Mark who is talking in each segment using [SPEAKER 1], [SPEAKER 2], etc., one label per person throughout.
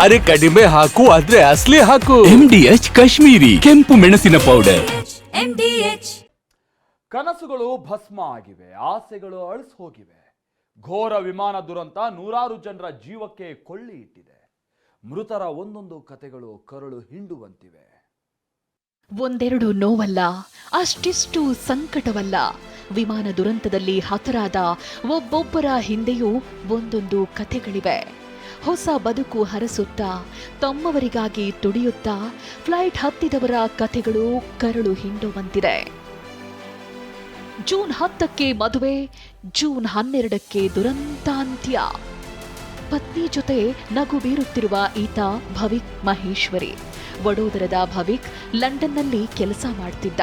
[SPEAKER 1] ಅರೆ ಕಡಿಮೆ ಹಾಕು ಆದ್ರೆ ಅಸ್ಲಿ ಹಾಕು.
[SPEAKER 2] ಎಂಡಿಎಚ್ ಕಾಶ್ಮೀರಿ ಕೆಂಪು ಮೆಣಸಿನ ಪೌಡರ್
[SPEAKER 3] ಕನಸುಗಳು ಭಸ್ಮ ಆಗಿವೆ ಆಸೆಗಳು ಅಳಿಸ್ ಹೋಗಿವೆ. ಘೋರ ವಿಮಾನ ದುರಂತ ನೂರಾರು ಜನರ ಜೀವಕ್ಕೆ ಕೊಳ್ಳಿ ಇಟ್ಟಿದೆ. ಮೃತರ ಒಂದೊಂದು ಕತೆಗಳು ಕರುಳು ಹಿಂಡುವಂತಿವೆ.
[SPEAKER 4] ಒಂದೆರಡು ನೋವಲ್ಲ ಅಷ್ಟಿಷ್ಟು ಸಂಕಟವಲ್ಲ. ವಿಮಾನ ದುರಂತದಲ್ಲಿ ಹತರಾದ ಒಬ್ಬೊಬ್ಬರ ಹಿಂದೆಯೂ ಒಂದೊಂದು ಕಥೆಗಳಿವೆ ಹೊಸ ಬದುಕು ಹರಸುತ್ತಾ, ತಮ್ಮವರಿಗಾಗಿ ತುಡಿಯುತ್ತಾ ಫ್ಲೈಟ್ ಹತ್ತಿದವರ ಕಥೆಗಳು ಕರಳು ಹಿಂಡುವಂತಿದೆ. ಜೂನ್ ಹತ್ತಕ್ಕೆ ಮದುವೆ, ಜೂನ್ ಹನ್ನೆರಡಕ್ಕೆ ದುರಂತಾಂತ್ಯ. ಪತ್ನಿ ಜೊತೆ ನಗು ಬೀರುತ್ತಿರುವ ಈತ ಭವಿಕ್ ಮಹೇಶ್ವರಿ. ವಡೋದರದ ಭವಿಕ್ ಲಂಡನ್ನಲ್ಲಿ ಕೆಲಸ ಮಾಡ್ತಿದ್ದ.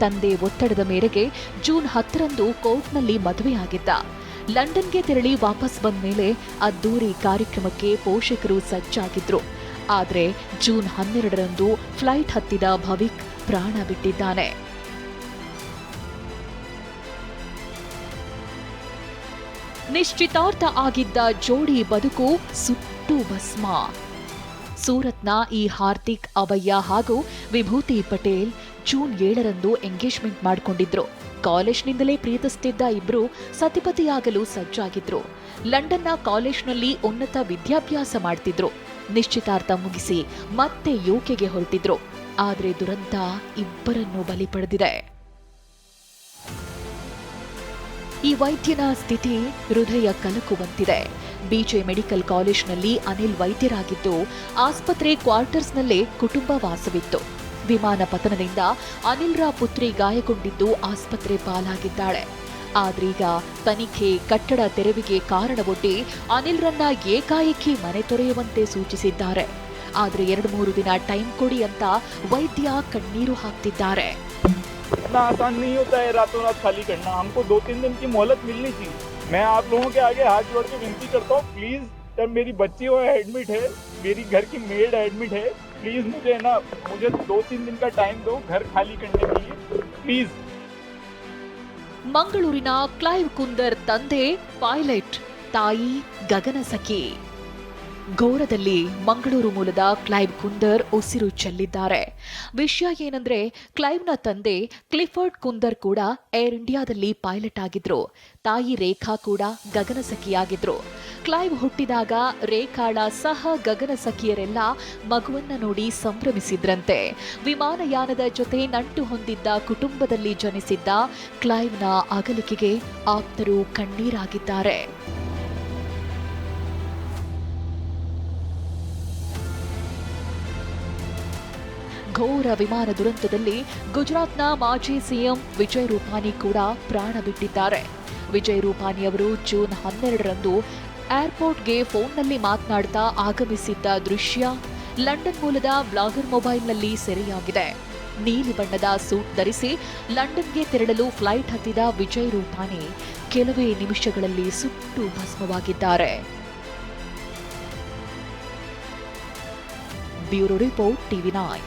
[SPEAKER 4] ತಂದೆ ಒತ್ತಡದ ಮೇರೆಗೆ ಜೂನ್ ಹತ್ತರಂದು ಕೋರ್ಟ್ನಲ್ಲಿ ಮದುವೆಯಾಗಿದ್ದ. ಲಂಡನ್ಗೆ ತೆರಳಿ ವಾಪಸ್ ಬಂದ ಮೇಲೆ ಅದ್ದೂರಿ ಕಾರ್ಯಕ್ರಮಕ್ಕೆ ಪೋಷಕರು ಸಜ್ಜಾಗಿದ್ರು. ಆದರೆ ಜೂನ್ ಹನ್ನೆರಡರಂದು ಫ್ಲೈಟ್ ಹತ್ತಿದ ಭವಿಕ್ ಪ್ರಾಣ ಬಿಟ್ಟಿದ್ದಾನೆ. ನಿಶ್ಚಿತಾರ್ಥ ಆಗಿದ್ದ ಜೋಡಿ ಬದುಕು ಸುಟ್ಟು ಭಸ್ಮ. ಸೂರತ್ನ ಈ ಹಾರ್ದಿಕ್ ಅವಯ್ಯ ಹಾಗೂ ವಿಭೂತಿ ಪಟೇಲ್ ಜೂನ್ ಏಳರಂದು ಎಂಗೇಜ್ಮೆಂಟ್ ಮಾಡಿಕೊಂಡಿದ್ರು. ಕಾಲೇಜ್ನಿಂದಲೇ ಪ್ರೀತಿಸ್ತಿದ್ದ ಇಬ್ರು ಸತಿಪತಿಯಾಗಲು ಸಜ್ಜಾಗಿದ್ರು. ಲಂಡನ್ನ ಕಾಲೇಜ್ನಲ್ಲಿ ಉನ್ನತ ವಿದ್ಯಾಭ್ಯಾಸ ಮಾಡ್ತಿದ್ರು. ನಿಶ್ಚಿತಾರ್ಥ ಮುಗಿಸಿ ಮತ್ತೆ ಯೋಕೆಗೆ ಹೊರಟಿದ್ರು. ಆದರೆ ದುರಂತ ಇಬ್ಬರನ್ನು ಬಲಿ ಪಡೆದಿದೆ. ಈ ವೈದ್ಯನ ಸ್ಥಿತಿ ಹೃದಯ ಕಲಕುವಂತಿದೆ. ಬಿಜೆ ಮೆಡಿಕಲ್ ಕಾಲೇಜ್ನಲ್ಲಿ ಅನಿಲ್ ವೈದ್ಯರಾಗಿದ್ದು, ಆಸ್ಪತ್ರೆ ಕ್ವಾರ್ಟರ್ಸ್ನಲ್ಲೇ ಕುಟುಂಬ ವಾಸವಿತ್ತು ವಿಮಾನ ಪತನದಿಂದ ಅನಿಲ್ರ ಪುತ್ರಿ ಗಾಯಗೊಂಡಿದ್ದು ಆಸ್ಪತ್ರೆ ಪಾಲಾಗಿದ್ದಾಳೆ ಆದ್ರೀಗ ತನಿಖೆ ಕಟ್ಟಡ ತೆರವಿಗೆ ಕಾರಣವೊಡ್ಡಿ ಅನಿಲ್ರನ್ನ ಏಕಾಏಕಿ ಮನೆ ತೊರೆಯುವಂತೆ ಸೂಚಿಸಿದ್ದಾರೆ ಆದ್ರೆ ಎರಡು ಮೂರು ದಿನ ಟೈಮ್ ಕೊಡಿ ಅಂತ ವೈದ್ಯ ಕಣ್ಣೀರು ಹಾಕ್ತಿದ್ದಾರೆ
[SPEAKER 5] इतना आसान नहीं होता है रातों रात खाली करना हमको दो तीन दिन की मोहलत मिलनी चाहिए मैं आप लोगों के आगे हाथ जोड़ के विनती करता हूँ प्लीज जब मेरी बच्ची वो एडमिट है मेरी घर की मेड एडमिट है प्लीज मुझे ना मुझे दो तीन दिन का टाइम दो घर खाली करने के लिए प्लीज
[SPEAKER 4] ಮಂಗಳೂರಿನ ಕ್ಲೈವ್ ಕುಂದರ್ ತಂದೆ ಪೈಲಟ್ ತಾಯಿ ಗಗನ ಸಖಿ ಘೋರದಲ್ಲಿ ಮಂಗಳೂರು ಮೂಲದ ಕ್ಲೈವ್ ಕುಂದರ್ ಉಸಿರು ಚೆಲ್ಲಿದ್ದಾರೆ. ವಿಷಯ ಏನಂದ್ರೆ, ಕ್ಲೈವ್ನ ತಂದೆ ಕ್ಲಿಫರ್ಡ್ ಕುಂದರ್ ಕೂಡ ಏರ್ ಇಂಡಿಯಾದಲ್ಲಿ ಪೈಲಟ್ ಆಗಿದ್ರು. ತಾಯಿ ರೇಖಾ ಕೂಡ ಗಗನ ಸಖಿಯಾಗಿದ್ರು. ಕ್ಲೈವ್ ಹುಟ್ಟಿದಾಗ ರೇಖಾಳ ಸಹ ಗಗನ ಸಖಿಯರೆಲ್ಲ ಮಗುವನ್ನ ನೋಡಿ ಸಂಭ್ರಮಿಸಿದ್ರಂತೆ. ವಿಮಾನಯಾನದ ಜೊತೆ ನಂಟು ಹೊಂದಿದ್ದ ಕುಟುಂಬದಲ್ಲಿ ಜನಿಸಿದ್ದ ಕ್ಲೈವ್ನ ಅಗಲಿಕೆಗೆ ಆಪ್ತರು ಕಣ್ಣೀರಾಗಿದ್ದಾರೆ. ಘೋರ ವಿಮಾನ ದುರಂತದಲ್ಲಿ ಗುಜರಾತ್ನ ಮಾಜಿ ಸಿಎಂ ವಿಜಯ್ ರೂಪಾನಿ ಕೂಡ ಪ್ರಾಣ ಬಿಟ್ಟಿದ್ದಾರೆ. ವಿಜಯ್ ರೂಪಾನಿ ಅವರು ಜೂನ್ ಹನ್ನೆರಡರಂದು ಏರ್ಪೋರ್ಟ್ಗೆ ಫೋನ್ನಲ್ಲಿ ಮಾತನಾಡ್ತಾ ಆಗಮಿಸಿದ್ದ ದೃಶ್ಯ ಲಂಡನ್ ಮೂಲದ ಬ್ಲಾಗರ್ ಮೊಬೈಲ್ನಲ್ಲಿ ಸೆರೆಯಾಗಿದೆ. ನೀಲಿ ಬಣ್ಣದ ಸೂಟ್ ಧರಿಸಿ ಲಂಡನ್ಗೆ ತೆರಳಲು ಫ್ಲೈಟ್ ಹತ್ತಿದ ವಿಜಯ್ ರೂಪಾನಿ ಕೆಲವೇ ನಿಮಿಷಗಳಲ್ಲಿ ಸುಟ್ಟು ಭಸ್ಮವಾಗಿದ್ದಾರೆ. Bureau report TV
[SPEAKER 6] nine.